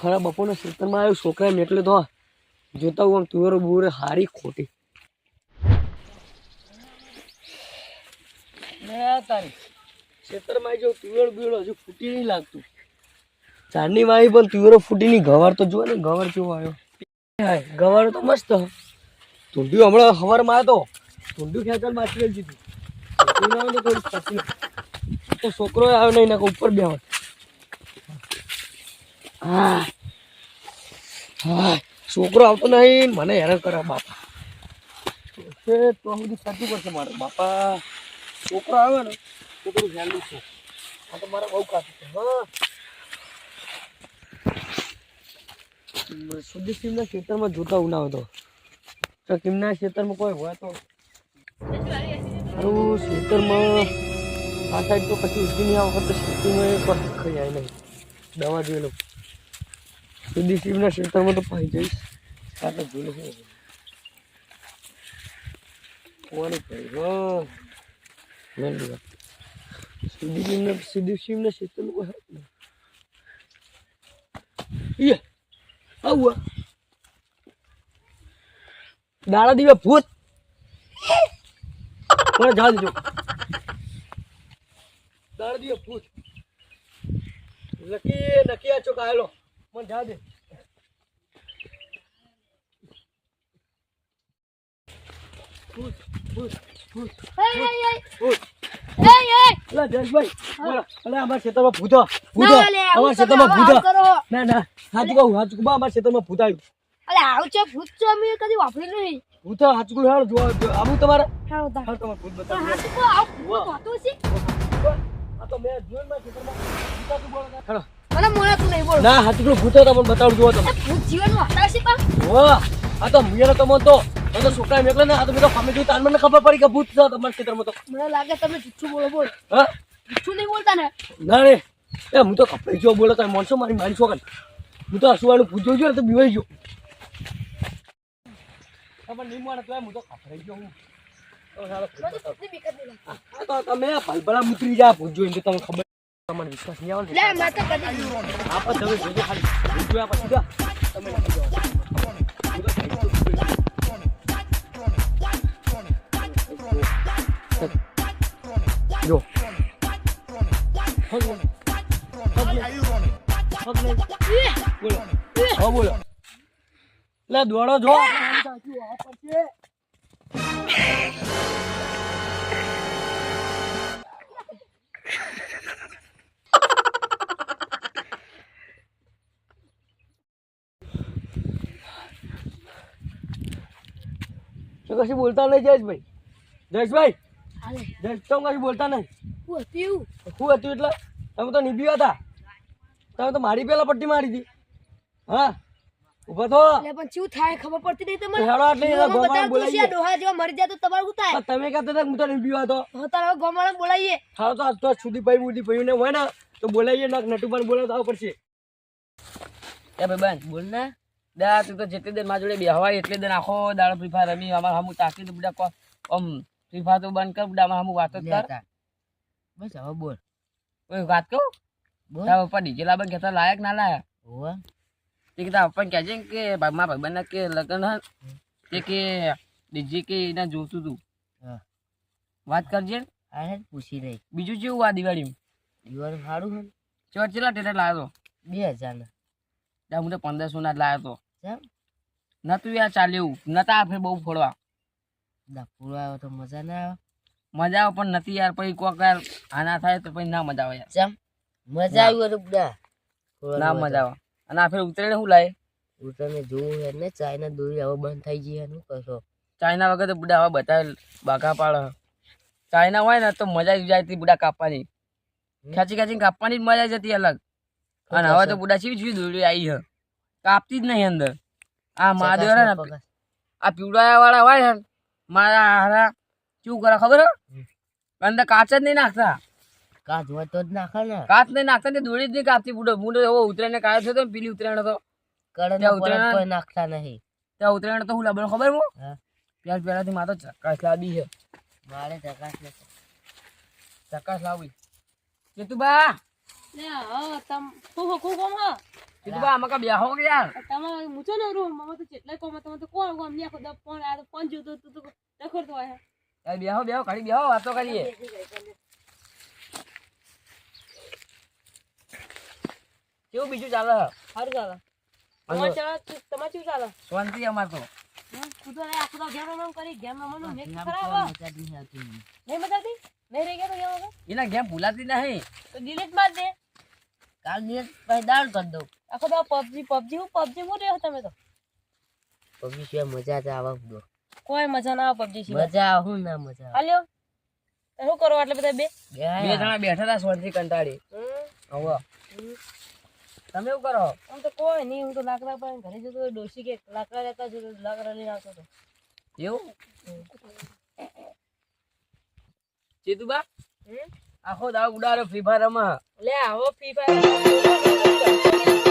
ખરા બપોરના ખેતરમાં આવ્યો છોકરા એટલે તો જોતા હું આમ તુવેરો બુવેરો હારી ખોટી. તારી. ખેતરમાં આવી જાઉં તુવેરો હજુ ફૂટી નહીં લાગતું. ચાંદની મારી પણ તુવેરો ફૂટી નહીં ગવાર તો જુઓ ને ગવાર કેવો આવ્યો. ગવાર તો મસ્ત ઢૂંઢ્યું હમણાં હવારમાં આવ્યો તો માછી લીધી ઢૂંઢ્યું ના તો છોકરો આવ્યો નહીં નાખો ઉપર બે હા હા છોકરો આવતો નહીં. મને હેરાન કરે બાપા. તો બધું સાચું પડશે મારે. બાપા, છોકરો આવે ને, તો બધું હેલ્ડી છે આ તો મારે બહુ કાચું છે, હા. સુધી સિંહના ખેતરમાં જોતા હતો તો. કિમના ખેતરમાં કોઈ હોય તો. મારું ખેતરમાં આ સાઈડ તો પછી નહીં આ વખત ખેતીમાં નહીં. દવા જોઈ લઉં સુધી શિવના શેતરમાં તો પાઈ જઈશ. આ તો જોઈ લઉં કોની ભાઈ હા. મેં લીધા સુધી સિંહના સુધી સિંહના ખેતરમાં કોઈ હોય નહીં. ઈએ આવું દાડા દીવે ભૂત. મને જા દીજો. દાડા દીવે ભૂત. લકી નકી આ ચોક આવેલો મને જા દે. બોલો હેલો. મને મોણાતું નહીં બોલો ના હાચું કહું ભૂત હતા મને બતાવું જોવો તમે ભૂત જીવનમાં હોતા છે પણ ઓ આ તો મુયરો તો મન તો મને તો છોકરા મેકલે ને આ તો મેં ફામે જોયું તાર મને ખબર પડી કે ભૂત છે તમારા ખેતરમાં તો. મને લાગે તમે જુઠ્ઠું બોલો બોલો. હા? જુઠ્ઠું નહીં બોલતા ને? ના રે. એ હું તો કપડાઈ જો બોલો તમે માણસો મારી મારી છોકરા હું તો હસવાનું પૂછ્યો છું ને તો બીવાઈ ગયો. તમે નહીં તો હું તો કપડાઈ ગયો હું. ભૂત મને તમે ભલભલા મુતરી જા ભૂત જોઈને તમને ખબર તમને વિશ્વાસ નહીં આવે ને લે મારે તો કદી નહીં. આ પણ તમે જોજો ખાલી. જોયા પછી જા. તમે હા બોલો. લે દોડો જો. તો કશું બોલતા નહીં જયેશભાઈ? જયેશભાઈ. જયેશ તો કશું બોલતા નહીં? શું હતું એટલે? તમે તો નીપ્યા હતા. તમે તો મારી પેલા પટ્ટી મારી હતી. હા? ઊભા થો. લે પણ ચેવું થાય ખબર પડતી નહીં તમને? હેડો આટલી ગોમાળા ગોમાળા બતાવતું હશે, બોલાવીએ. આ ડોહા જેવા મરી જાય તો તમારે શું થાય? તમે કહેતા હતા હું તો નીબી હતો હવે તારે ગોમાળા બોલાવીએ. હાલ તો આજ તો સુધી ભાઈ બુદ્ધિ ભાઈ ને હોય ને તો બોલાવીએ ના નટુભાઈ બોલાવતા આવવું પડશે. એ ભાઈ બેન બોલ ને. દા તું તો જેટલી દેર મારા જોડે બેહવાય એટલી દેર આખો દાડો ફ્રી ફાયર રમી અમાર હમું તાકી તો બધા કો- આમ ફ્રી ફાયર તો બંધ કર બધા અમાર હમું વાતો જ કર. બસ હવે બોલ. કોઈ વાત કહું? બોલ. તારા પપ્પા ડીજે કહેતા લાયક ના લાયક હોવે. તે પણ કહેજે ને કે મારા ભાઈબંધના કે લગ્ન હે તે કે ડીજે કે એને જોતું તું. વાત કરજે ને. પૂછી રહી. બીજું કેવું આ દિવાળી દીવાનું સારું હે ને? ચોર ચેલા ટેટા લાવ્યો બે હજાર ના હું તો પંદરસો ના જ લાવ્યો તો. કેમ તું યાર ચાલ્યું. નતા આપણે બહુ ફોડવા. દાપુરો આવ્યો તો મજા ના આવે. મજા આવે પણ નથી યાર. પછી કોક યાર આના થાય તો પછી ના મજા આવે યાર. મજા આવી તો ના મજા આવે. અને આ ફેર ઉતરેને શું લાય? ઉતરે જોવું હે ને ચાઇના દોરી હવે બંધ થઈ ગઈ એનું કશો. ચાઇના વગર તો બુડા હવે બધા બાકા પાડે. ચાઇના હોય ને તો મજા આવી જાય બુડા કાપવાની. ખેંચી ખેંચીને કાપવાની જ મજા આવી જતી અલગ. અને હવે તો બુડા શીવી શીવી દોરી આવી હે કાપતી જ નહીં અંદર. આ મહાદેવ ને આ પીવડાયા વાળા હોય ને મારા હારા શું કરે ખબર? અંદર કાચ જ નહીં નાખતા. કાચ હોય તો જ નાખે ને કાચ નહીં નાખતા ને દોડી જ નહીં કાપતી બુડો બુડો એવો ઉતરેને કાયો થયો તો ને પેલી ઉતરાયણ તો કડન ઉતરાયણ કોઈ નાખતા નહીં ત્યાં ઉતરાયણ તો હું લાવવાનું ખબર હું. પ્યાજ પહેલાથી માતો ચકાશ લાવી છે મારે ચકાસ ને ચકાશ લાવી કે બેહો બેહો કાઢી બેહો વાતો કરીએ રૂમ મમ્મી તો જેટલા કોમ તમે તો કોણ કોમની આખો દપ ફોન આ તો ફોન જોતો તું તો રખડતો હોય એ બેહો બેહો ઘડી બેહો વાતો કરીએ કેવું બીજું ચાલે? સારું ચાલે. તમારે ચાલે તમારે શું ચાલે? શાંતિ અમાર તો. તું તો આખો તો ગેમ રમવાનું કરી ગેમ રમવાનું મેં ખરાબ હો. મજા જ નહીં આવતી નહીં મજા આવતી નહીં રહી ગયા તો ગેમ વગર? એના ગેમ ભૂલાતી નહીં. તો delete માર દે. કાલ દિવસ પછી દાળ કરી દઉં. આખો તો પબજી પબજી હું પબજી હું રહ્યો તમે તો? પબજી સિવાય મજા જ આવે બધો કોઈ મજા ના આવે પબજી સિવાય. મજા આવે હું ના મજા હાલ્યો? શું કરો એટલે બધા બે? બે બે જણા બેઠા હતા શાંતિ કંટાળી. હવે તમે એવું કરો? આમ તો કોઈ નહીં હું તો લાકડા પર ઘરે જતો ડોશી કે લાકડા લેતા જતો લાકડા લઈને આવતો હતો. એવું? ચેતુબા? આખો દાવ ઉડાડો ફ્રી ફાયરમાં લે આવો ફ્રી ફાયર